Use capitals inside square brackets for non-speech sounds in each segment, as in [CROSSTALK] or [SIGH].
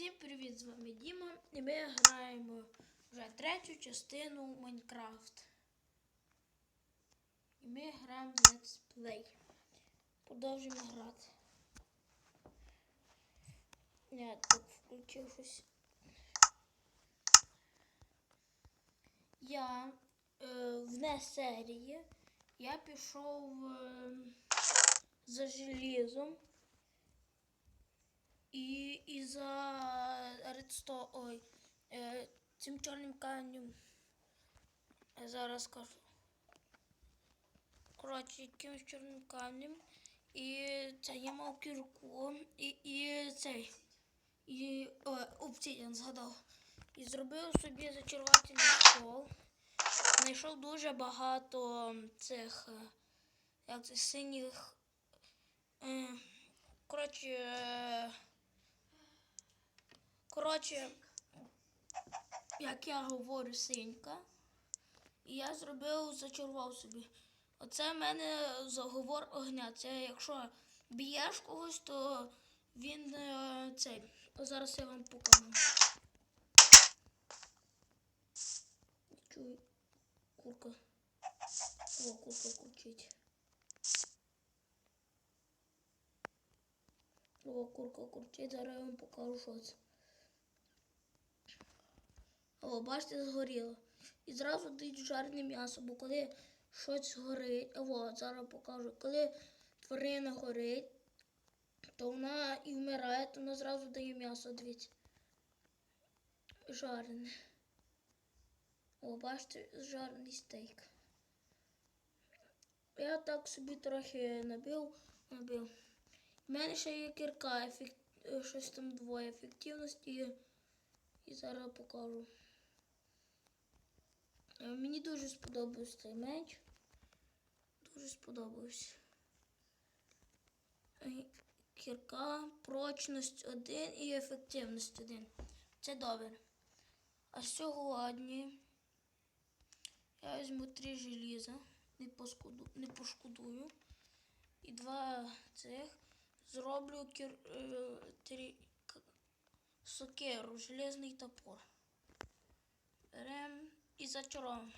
Всім привіт, з вами Діма, і ми граємо вже третю частину Майнкрафт. І ми граємо в Let's Play. Продовжуємо грати. Я так включив щось. Я е, вне серії. Я пішов е, за желізом. І, і за редсто, ой, е, цим чорним камнем. Зараз скажу. Коротше, якимось чорним камнем. І це я мав кірку. І, і цей. І обсидіан згадав. І зробив собі зачарувальний стол. Знайшов дуже багато цих е, як це, синіх. Е, коротше. Коротше, як я говорю, синька. І я зробив, зачарував собі. Оце в мене заговор огня. Це якщо б'єш когось, то він е, цей. Зараз я вам покажу. Чую, курка. О, курка курчить. О, курка курчить, зараз я вам покажу, що це. О, бачите, згоріло. І зразу дають жарне м'ясо, бо коли щось горить, о, зараз покажу, коли тварина горить, то вона і вмирає, то вона зразу дає м'ясо, дивіться. Жарене. О, бачите, жарений стейк. Я так собі трохи набив, набив. У мене ще є кірка, ефект... е, щось там двоє ефективності. І зараз покажу. Е, Мені дуже сподобався цей меч. Дуже сподобався. Е, Кірка, прочність 1 і ефективність 1. Це добре. А сьогодні я візьму три желіза, не, не пошкодую. І два цих зроблю кір, е, три, сокиру, железний топор. Берем і зачаровуємо.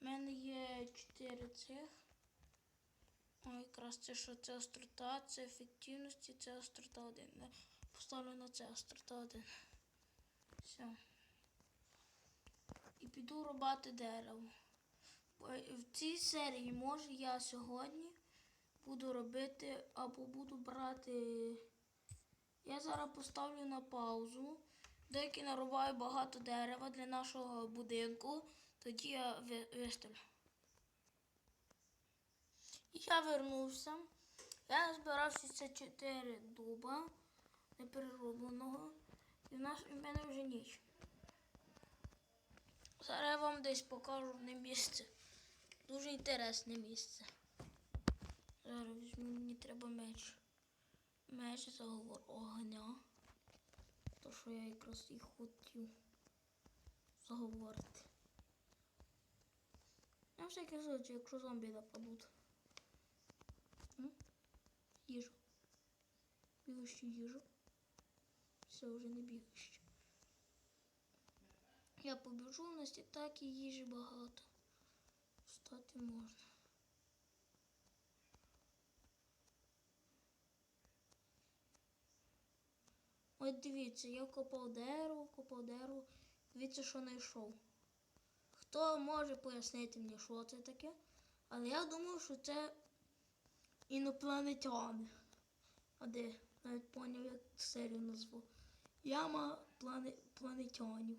У мене є чотири цих. Ой, якраз це що це острота, це ефективність і це острота один. Да? Поставлю на це острота один. Все. І піду рубати дерево. В цій серії може я сьогодні буду робити або буду брати. Я зараз поставлю на паузу. Деякі нарубаю багато дерева для нашого будинку, тоді я виставлю. Я вернувся. Я назбирав 64 дуба непереробленого. І в нас в мене вже ніч. Зараз я вам десь покажу одне місце. Дуже інтересне місце. Зараз мені треба меч. Меч заговор огня. То, що я якраз і хотів заговорити. На всякий случай, якщо зомбі нападуть. Їжу. Бігущу їжу. Все, вже не бігущу. Я побіжу, у нас і так і їжі багато. Встати можна. От дивіться, я копав дерево, копав дерево. Дивіться, що знайшов. Хто може пояснити мені, що це таке? Але я думаю, що це інопланетяни. А де? Навіть поняв, як серію назву. Яма плане... планетянів.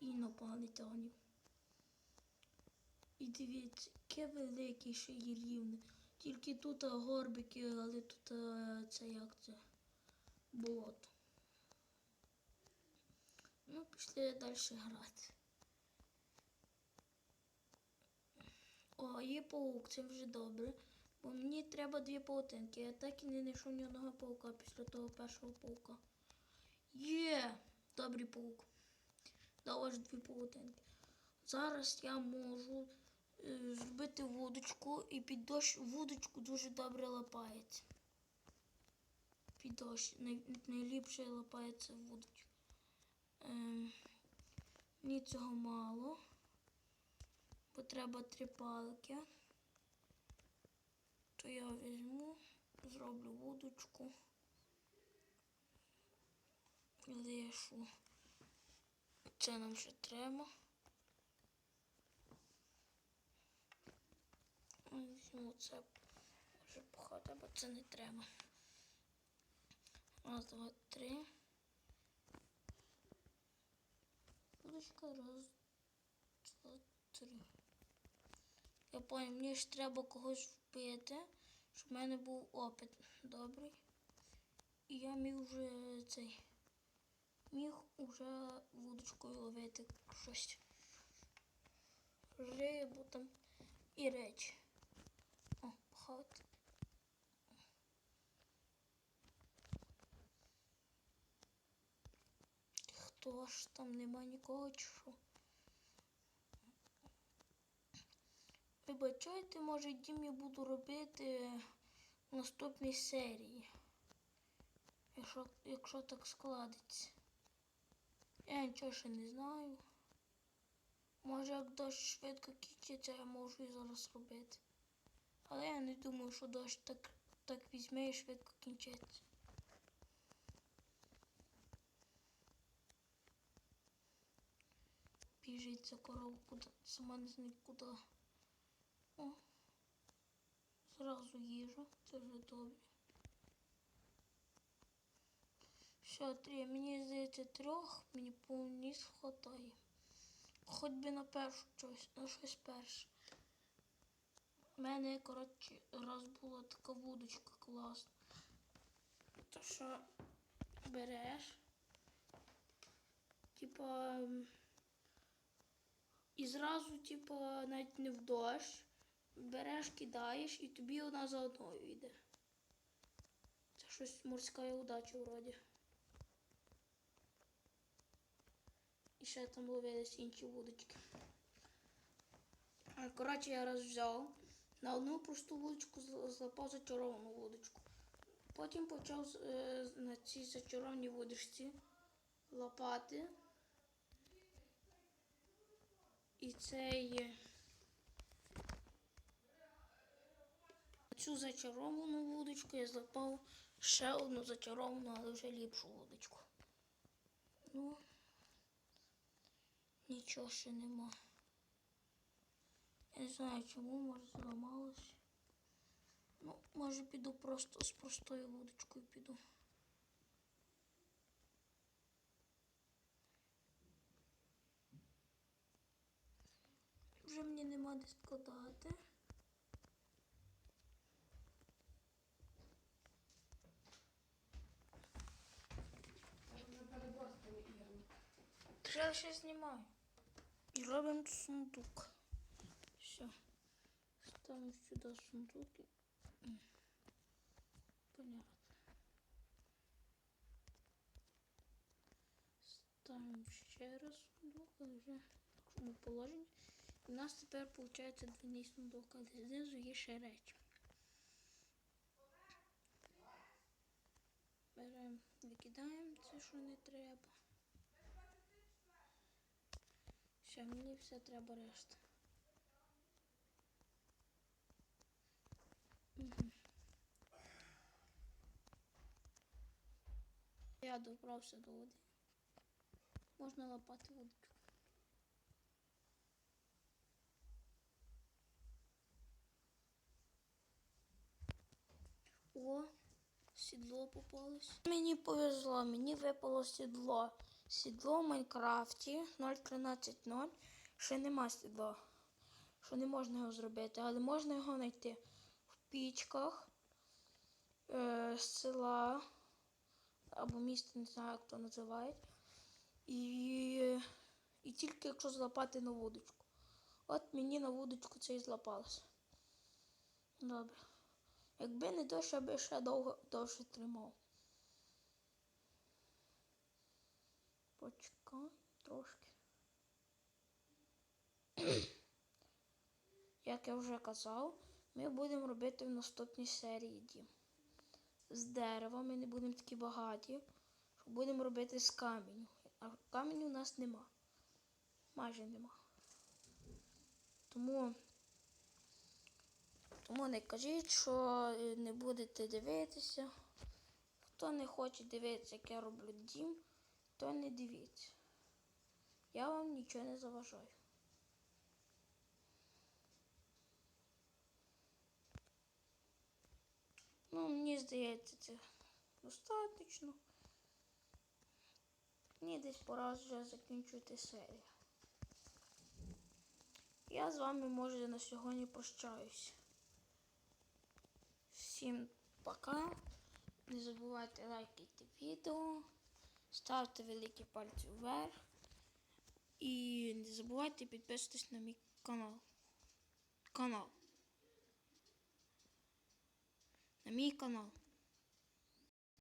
Інопланетянів. І дивіться, яке велике ще є рівне. Тільки тут горбики, але тут це як це? болото. Ну, пішли далі грати. О, є паук, це вже добре. Бо мені треба дві паутинки. Я так і не знайшов ні одного паука після того першого паука. Є! Добрий паук. Дав аж дві паутинки. Зараз я можу е, зробити вудочку і під дощ вудочку дуже добре лапається. під дощ. Най, найліпше лапається вудочка. Ем, мені цього мало. Бо треба три палки. То я візьму, зроблю вудочку. Лишу. Це нам ще треба. Візьму це вже похати, бо це не треба. Раз, два, три. Вудочка, раз, два, три. Я понял, мені ж треба когось вбити, щоб в мене був опит добрий. І я міг вже цей. Міг уже вудочкою ловити щось. Рибу там і речі. О, пхати. Хто ж там нема нікого чи що? Вибачайте, може, дім я буду робити в наступній серії. Якщо, якщо так складеться. Я нічого ще не знаю. Може, як дощ швидко кінчиться, я можу і зараз робити. Але я не думаю, що дощ так, так візьме і швидко кінчиться. Біжить ця корова куди, сама не знає куди. О, зразу їжа, це вже добре. Все, три. Мені здається трьох, мені повніс хватає. Хоч би на першу щось, на щось перше. У мене, коротше, раз була така вудочка класна. То що береш, типа, м, і зразу, типа, навіть не в дощ, береш, кидаєш і тобі одна за одною йде. Це щось морська удача вроді. І ще там ловились інші вудочки. Коротше, я раз взяв на одну просту вудочку зл- злапав зачаровану вудочку. Потім почав е, на цій зачарованій вудочці лапати. І цей. Цю зачаровану вудочку я злапав ще одну зачаровану, але вже ліпшу вудочку. Ну, нічого ще нема. Я не знаю чому, може зламалось. Ну, може піду просто з простою вудочкою піду. Вже мені нема де складати. Вже ще знімаю. І робимо сундук. Все. Ставимо сюди сундук. Понятно. Ставимо ще раз сундук, але вже в такому положенні. У нас тепер виходить двійний сундук, але знизу є ще речі. Беремо, викидаємо це, що не треба. Ще мені все треба решта. Я добрався до води. Можна лопати водичку. О, сідло попалось. Мені повезло, мені випало сідло. Сідло в Майнкрафті 0.13.0. Ще нема сідла. Що не можна його зробити, але можна його знайти в пічках е, села або міста, не знаю, як то називають. І, і тільки якщо злапати на вудочку. От мені на вудочку це і злапалося. Добре. Якби не дощ, я би ще довго довше тримав. Почекай трошки. [COUGHS] Як я вже казав, ми будемо робити в наступній серії дім. з дерева, ми не будемо такі багаті, що будемо робити з каменю. А каменю у нас нема. Майже нема. Тому, тому не кажіть, що е, не будете дивитися. Хто не хоче дивитися, як я роблю дім, то не дивіться. Я вам нічого не заважаю. Ну, мені здається, це достатньо. Мені десь пора вже закінчувати серію. Я з вами, може, на сьогодні прощаюсь. Всім пока. Не забувайте лайкати відео, ставте великі пальці вверх. І не забувайте підписуватись на мій канал. Канал. На мій канал.